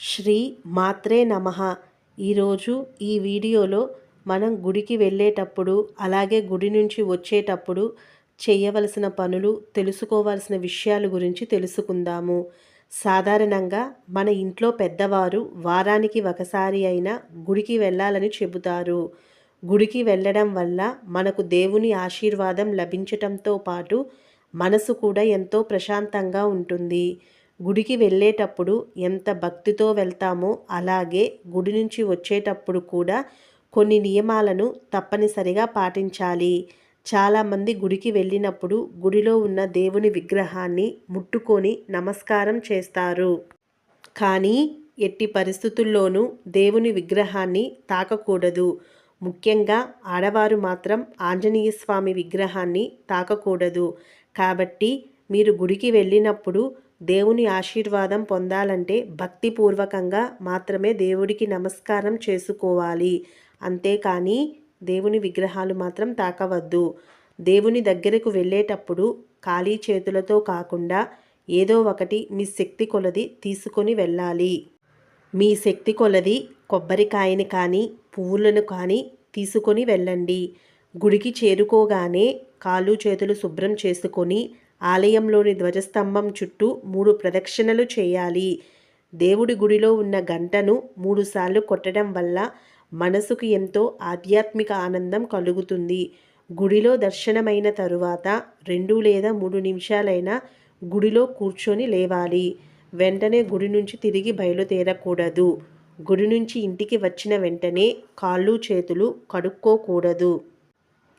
శ్రీ మాత్రే నమ. ఈరోజు ఈ వీడియోలో మనం గుడికి వెళ్ళేటప్పుడు అలాగే గుడి నుంచి వచ్చేటప్పుడు చేయవలసిన పనులు తెలుసుకోవాల్సిన విషయాల గురించి తెలుసుకుందాము. సాధారణంగా మన ఇంట్లో పెద్దవారు వారానికి ఒకసారి అయినా గుడికి వెళ్ళాలని చెబుతారు. గుడికి వెళ్ళడం వల్ల మనకు దేవుని ఆశీర్వాదం లభించటంతో పాటు మనసు కూడా ఎంతో ప్రశాంతంగా ఉంటుంది. గుడికి వెళ్ళేటప్పుడు ఎంత భక్తితో వెళ్తామో అలాగే గుడి నుంచి వచ్చేటప్పుడు కూడా కొన్ని నియమాలను తప్పనిసరిగా పాటించాలి. చాలామంది గుడికి వెళ్ళినప్పుడు గుడిలో ఉన్న దేవుని విగ్రహాన్ని ముట్టుకొని నమస్కారం చేస్తారు. కానీ ఎట్టి పరిస్థితుల్లోనూ దేవుని విగ్రహాన్ని తాకకూడదు. ముఖ్యంగా ఆడవారు మాత్రం ఆంజనేయ స్వామి విగ్రహాన్ని తాకకూడదు. కాబట్టి మీరు గుడికి వెళ్ళినప్పుడు దేవుని ఆశీర్వాదం పొందాలంటే భక్తిపూర్వకంగా మాత్రమే దేవుడికి నమస్కారం చేసుకోవాలి. అంతేకాని దేవుని విగ్రహాలు మాత్రం తాకవద్దు. దేవుని దగ్గరకు వెళ్ళేటప్పుడు ఖాళీ చేతులతో కాకుండా ఏదో ఒకటి మీ శక్తి కొలది తీసుకొని వెళ్ళాలి. మీ శక్తి కొలది కొబ్బరికాయని కానీ పువ్వులను కానీ తీసుకొని వెళ్ళండి. గుడికి చేరుకోగానే కాళ్ళు చేతులు శుభ్రం చేసుకొని ఆలయంలోని ధ్వజస్తంభం చుట్టూ మూడు ప్రదక్షిణలు చేయాలి. దేవుడి గుడిలో ఉన్న గంటను మూడుసార్లు కొట్టడం వల్ల మనసుకు ఎంతో ఆధ్యాత్మిక ఆనందం కలుగుతుంది. గుడిలో దర్శనమైన తరువాత రెండు లేదా మూడు నిమిషాలైనా గుడిలో కూర్చొని లేవాలి. వెంటనే గుడి నుంచి తిరిగి బయలుదేరకూడదు. గుడి నుంచి ఇంటికి వచ్చిన వెంటనే కాళ్ళు చేతులు కడుక్కోకూడదు.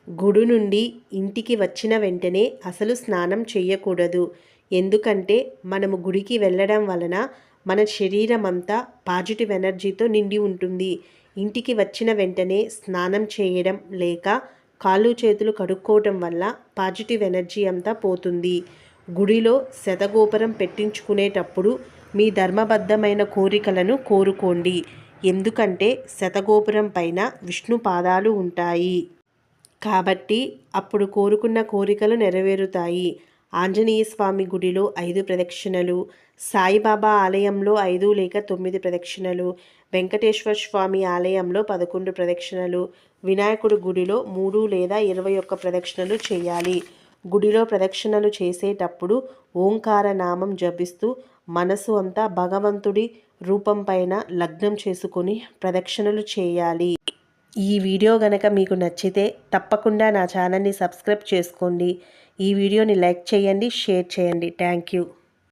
గుడి నుండి ఇంటికి వచ్చిన వెంటనే అసలు స్నానం చేయకూడదు ఎందుకంటే మనము గుడికి వెళ్ళడం వలన మన శరీరం అంతా పాజిటివ్ ఎనర్జీతో నిండి ఉంటుంది. ఇంటికి వచ్చిన వెంటనే స్నానం చేయడం లేక కాళ్ళు చేతులు కడుక్కోవటం వల్ల పాజిటివ్ ఎనర్జీ అంతా పోతుంది. గుడిలో శతగోపురం పెట్టించుకునేటప్పుడు మీ ధర్మబద్ధమైన కోరికలను కోరుకోండి. ఎందుకంటే శతగోపురం పైన విష్ణు పాదాలు ఉంటాయి. కాబట్టి అప్పుడు కోరుకున్న కోరికలు నెరవేరుతాయి. ఆంజనేయ స్వామి గుడిలో ఐదు ప్రదక్షిణలు సాయిబాబా ఆలయంలో ఐదు లేక తొమ్మిది ప్రదక్షిణలు వెంకటేశ్వర స్వామి ఆలయంలో పదకొండు ప్రదక్షిణలు వినాయకుడి గుడిలో మూడు లేదా ఇరవై ఒక్క ప్రదక్షిణలు చేయాలి. గుడిలో ప్రదక్షిణలు చేసేటప్పుడు ఓంకార నామం జపిస్తూ మనసు అంతా భగవంతుడి రూపం పైన లగ్నం చేసుకొని ప్రదక్షిణలు చేయాలి. ఈ వీడియో గనక మీకు నచ్చితే తప్పకుండా నా ఛానల్ని సబ్స్క్రైబ్ చేసుకోండి. ఈ వీడియోని లైక్ చేయండి షేర్ చేయండి. Thank you.